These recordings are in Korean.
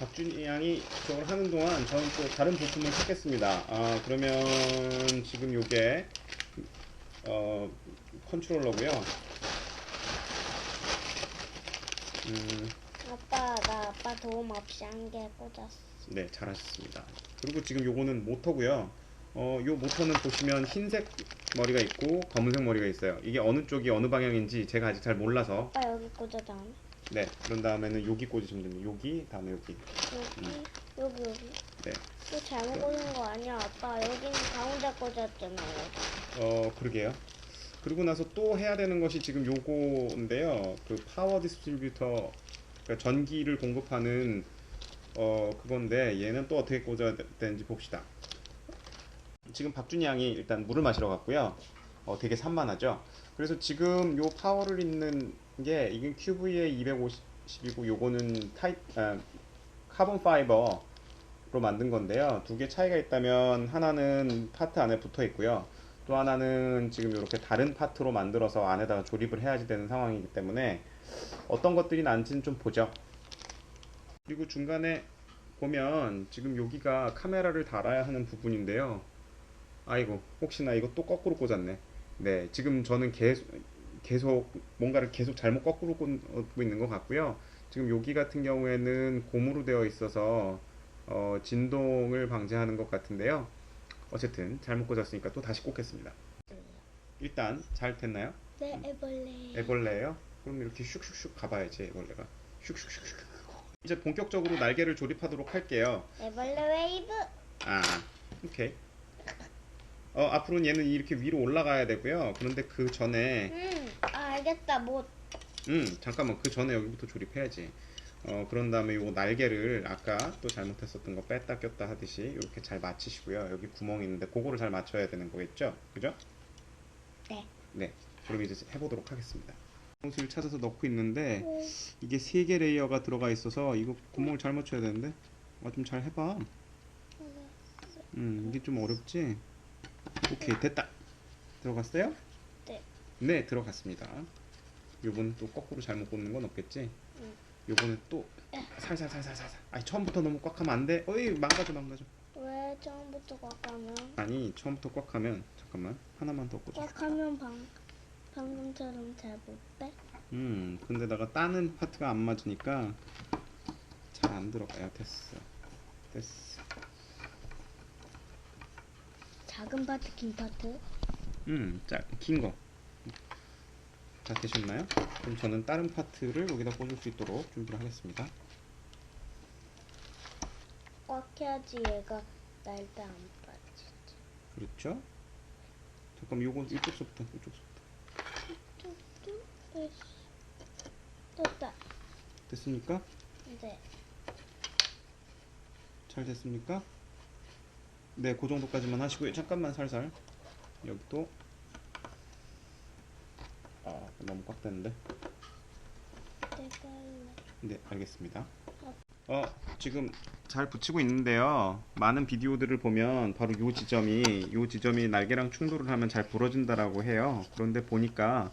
박준희 양이 저걸 하는 동안 저는 또 다른 부품을 찾겠습니다. 아, 그러면 지금 요게 어, 컨트롤러고요. 음, 아빠 나 아빠 도움 없이 한 개 꽂았어. 네, 잘하셨습니다. 그리고 지금 요거는 모터고요. 어, 요 모터는 보시면 흰색 머리가 있고 검은색 머리가 있어요. 이게 어느 쪽이 어느 방향인지 제가 아직 잘 몰라서 아빠 여기 꽂아 다음에 네, 그런 다음에는 여기 꽂으시면 됩니다. 여기, 다음에 여기. 여기 여기 여기. 네. 이거 잘못 꽂은 거 아니야 아빠 여기는 가운데 꽂았잖아요. 어, 그러게요. 그리고 나서 또 해야 되는 것이 지금 요거인데요. 그 파워 디스트리뷰터, 그러니까 전기를 공급하는 어, 그건데 얘는 또 어떻게 꽂아야 되- 되는지 봅시다. 지금 박준희 양이 일단 물을 마시러 갔고요. 어, 되게 산만하죠. 그래서 지금 요 파워를 있는 게 이게 QVA 250이고 요거는 타이 아, 카본 파이버로 만든 건데요. 두 개 차이가 있다면 하나는 파트 안에 붙어 있고요. 또 하나는 지금 이렇게 다른 파트로 만들어서 안에다가 조립을 해야지 되는 상황이기 때문에 어떤 것들이 난지는 좀 보죠. 그리고 중간에 보면 지금 여기가 카메라를 달아야 하는 부분인데요. 아이고 혹시나 이거 또 거꾸로 꽂았네. 네, 지금 저는 계속 계속 뭔가를 계속 잘못 거꾸로 꽂고 있는 것 같고요. 지금 여기 같은 경우에는 고무로 되어 있어서 어, 진동을 방지하는 것 같은데요. 어쨌든 잘못 꽂았으니까 또 다시 꽂겠습니다. 일단 잘 됐나요? 네 애벌레. 애벌레예요? 그럼 이렇게 슉슉슉 가봐야지 애벌레가 슉슉슉슉. 이제 본격적으로 날개를 조립하도록 할게요. 애벌레 웨이브. 아, 오케이. 어, 앞으로는 얘는 이렇게 위로 올라가야 되고요. 그런데 그 전에, 음 아, 알겠다 못. 음, 잠깐만, 그 전에 여기부터 조립해야지. 어, 그런 다음에 요 날개를 아까 또 잘못했었던 거 뺐다 꼈다 하듯이 이렇게 잘 맞추시고요. 여기 구멍이 있는데 그거를 잘 맞춰야 되는 거겠죠? 그죠? 네. 네. 그럼 이제 해보도록 하겠습니다. 구멍을 찾아서 넣고 있는데 음, 이게 세 개 레이어가 들어가 있어서 이거 구멍을 잘 맞춰야 되는데 아, 좀 잘 해봐. 음, 이게 좀 어렵지? 오케이, 됐다. 들어갔어요? 네. 네, 들어갔습니다. 요번은 또 거꾸로 잘못 꽂는 건 없겠지? 응. 요거는 또 살살살살살살. 아니, 처음부터 너무 꽉 하면 안 돼. 어이, 망가져, 망가져. 왜 처음부터 꽉 하면? 아니, 처음부터 꽉 하면 잠깐만. 하나만 더 꽂아. 꽉 하면 방 방금처럼 잘 못 빼? 음, 근데다가 따는 파트가 안 맞으니까 잘 안 들어가요. 됐어. 됐어. 작은 파트 긴 파트. 음, 짜, 긴 거. 다 되셨나요? 그럼 저는 다른 파트를 여기다 꽂을 수 있도록 준비를 하겠습니다. 꽉 해야지 얘가 날때안 빠지지. 그렇죠? 잠깐만, 요거 이쪽서부터, 이쪽서부터. 됐다. 됐습니까? 네. 잘 됐습니까? 네, 그 정도까지만 하시고요. 잠깐만 살살. 여기 또. 아, 너무 꽉 됐는데. 내갈래. 네, 알겠습니다. 어, 지금 잘 붙이고 있는데요. 많은 비디오들을 보면 바로 요 지점이 요 지점이 날개랑 충돌을 하면 잘 부러진다라고 해요. 그런데 보니까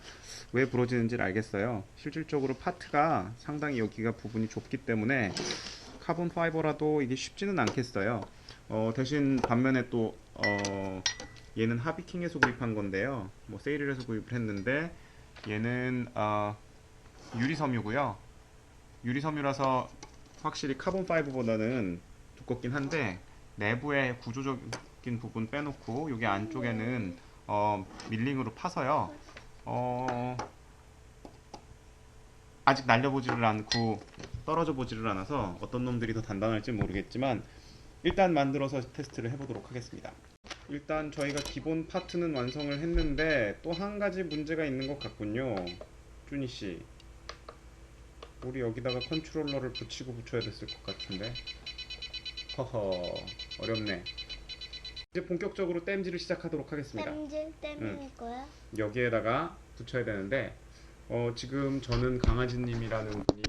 왜 부러지는지를 알겠어요. 실질적으로 파트가 상당히 여기가 부분이 좁기 때문에 카본 파이버라도 이게 쉽지는 않겠어요. 어, 대신 반면에 또 어, 얘는 하비킹에서 구입한 건데요. 뭐 세일을 해서 구입을 했는데 얘는 어, 유리섬유고요. 유리섬유라서 확실히 카본 파이버보다는 두껍긴 한데 내부의 구조적인 부분 빼놓고 여기 안쪽에는 어, 밀링으로 파서요. 어, 아직 날려보지를 않고 떨어져 보지를 않아서 어떤 놈들이 더 단단할지 모르겠지만 일단 만들어서 테스트를 해보도록 하겠습니다. 일단 저희가 기본 파트는 완성을 했는데 또 한 가지 문제가 있는 것 같군요. 준희 씨. 우리 여기다가 컨트롤러를 붙이고 붙여야 됐을 것 같은데. 허허. 어렵네. 이제 본격적으로 땜질을 시작하도록 하겠습니다. 땜질? 땜일 거야? 여기에다가 붙여야 되는데 어, 지금 저는 강아지님이라는 분이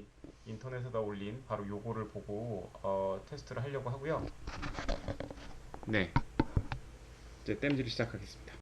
인터넷에다 올린 바로 요거를 보고 어, 테스트를 하려고 하고요. 네 이제 땜질을 시작하겠습니다